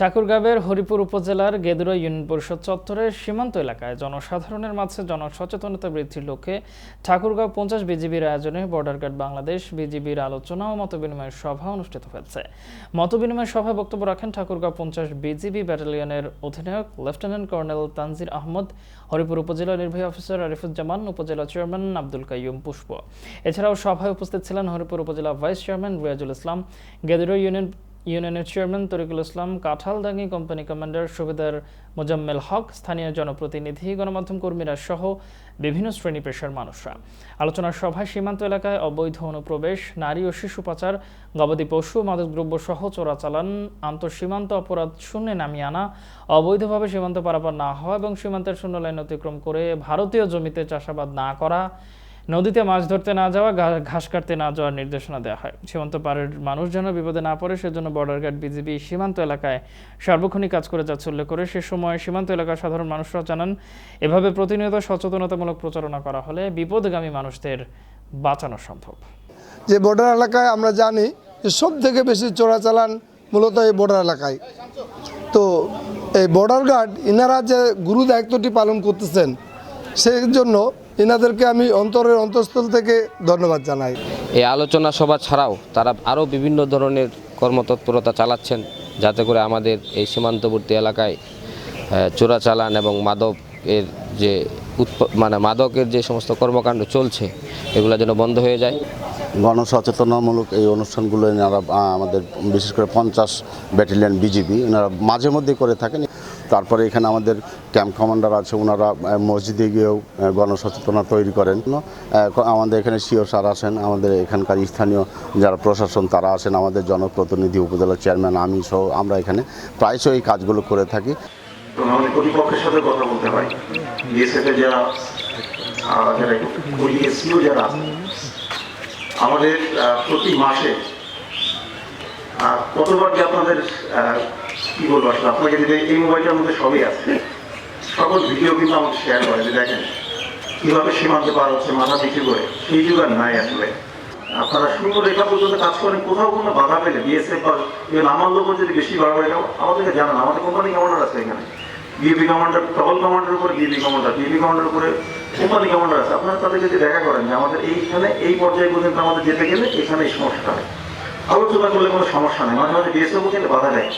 ঠাকুরগাঁবের হরিপুর উপজেলার গেদুরা ইউনিয়ন পরিষদ চত্বরের সীমান্ত এলাকায় জনসাধারণের মাঝে জনসচেতনতা বৃদ্ধির লক্ষ্যে ঠাকুরগাঁও পঞ্চাশ বিজিবির আয়োজনে বর্ডার গার্ড বাংলাদেশ বিজিবির আলোচনা ও মতবিনিময় সভা অনুষ্ঠিত হয়েছে। মতবিনিময় সভায় বক্তব্য রাখেন ঠাকুরগাঁও পঞ্চাশ বিজিবি ব্যাটালিয়নের অধিনায়ক lieutenant colonel Tangier Ahmad, Haripur উপজেলা নির্বাহী অফিসার আরিফুজ্জামান, উপজেলা চেয়ারম্যান আব্দুল কাইয়ুম পুষ্প। এছাড়াও সভায় উপস্থিত ছিলেন Haripur upazila vice chairman Riazul Islam, Gedura union ইউনিয়নের chairman Tarikul Islam Kanthaldangi company commander subedar Mozammel Haque, স্থানীয় জনপ্রতিনিধি, গণমাধ্যম কর্মীরা সহ বিভিন্ন শ্রেণি পেশার মানুষরা। আলোচনার সভায় সীমান্ত এলাকায় অবৈধ অনুপ্রবেশ, নারী ও শিশু পাচার, গবাদি পশু, মাদকদ্রব্য সহ চোরাচালান, আন্তঃসীমান্ত অপরাধ শূন্যে নামিয়ে আনা, অবৈধভাবে সীমান্ত পারাপার না হওয়া এবং সীমান্তের শূন্য লাইন অতিক্রম করে ভারতীয় জমিতে চাষাবাদ না করা নদীতে মাছ ধরতে না যাওয়া ঘাস কাটতে না যাওয়ার নির্দেশনা দেওয়া হয়। সীমান্ত পারের মানুষ যেন বিপদে না পড়ে, সেজন্য বর্ডার গার্ড বিজিবি সীমান্ত এলাকায় সার্বক্ষণিক কাজ করে যাচ্ছে উল্লেখ করে। সে সময় সীমান্ত এলাকার সাধারণ মানুষরা জানান, এভাবে প্রতিনিয়ত সচেতনতামূলক প্রচারণা করা হলে বিপদগামী মানুষদের বাঁচানো সম্ভব। যে বর্ডার এলাকায় আমরা জানি যে সব থেকে বেশি চোরাচালান মূলত এই বর্ডার এলাকায়। তো এই বর্ডার গার্ড ইনারা যে গুরু দায়িত্বটি পালন করতেছেন, সেই জন্য ইনাদেরকে আমি অন্তরের অন্তঃস্থল থেকে ধন্যবাদ জানাই। এই আলোচনা সভা ছাড়াও তারা আরও বিভিন্ন ধরনের কর্মতৎপরতা চালাচ্ছেন যাতে করে আমাদের এই সীমান্তবর্তী এলাকায় চোরাচালান এবং মাদকের যে উৎপ মানে মাদকের যে সমস্ত কর্মকাণ্ড চলছে এগুলো যেন বন্ধ হয়ে যায়। গণসচেতনামূলক এই অনুষ্ঠানগুলো এনারা আমাদের বিশেষ করে পঞ্চাশ ব্যাটালিয়ন বিজিবি এনারা মাঝে মধ্যে করে থাকেন। তারপরে এখানে আমাদের ক্যাম্প কমান্ডার আছে ওনারা মসজিদে গিয়েও গণসচেতনা তৈরি করেন। আমাদের এখানে সিও স্যার আসেন, আমাদের এখানকার স্থানীয় যারা প্রশাসন, তারা আসেন, আমাদের জনপ্রতিনিধি উপজেলা চেয়ারম্যান, আমি সহ আমরা এখানে প্রায়শই এই কাজগুলো করে থাকি। আমাদের প্রতি মাসে কতবার যে আপনাদের কি বলব আসলে আপনাকে যদি এই মোবাইলটার মধ্যে সবই আছে, সকল ভিডিও কিন্তু আমাকে শেয়ার করে যে দেখেন, কীভাবে সীমান্তে পার হচ্ছে, মাথা নিচু করে। সেই যুগ আর নাই আসলে। আপনারা সুন্দর রেখা পর্যন্ত কাজ করেন, কোথাও কোনো বাধা পেলে বিএসএফ বা ইভেন আমার লোক যদি বেশি বাড়াবাড়ি খাও আমাদেরকে জানান। আমাদের কোম্পানি কমান্ডার আছে এখানে। বিএপি কমান্ডার টবল কমান্ডার উপরে বিএপি কমান্ডার বিএপি কমান্ডার উপরে কোম্পানি কমান্ডার আছে। আপনারা তাদের যদি দেখা করেন যে আমাদের এইখানে এই পর্যায়ে পর্যন্ত আমাদের যেতে গেলে এখানে এই সমস্যাটা হয়। আলোচনা করলে কোনো সমস্যা নেই। মাঝে মাঝে বিএসএফ কিন্তু বাধা দেয়।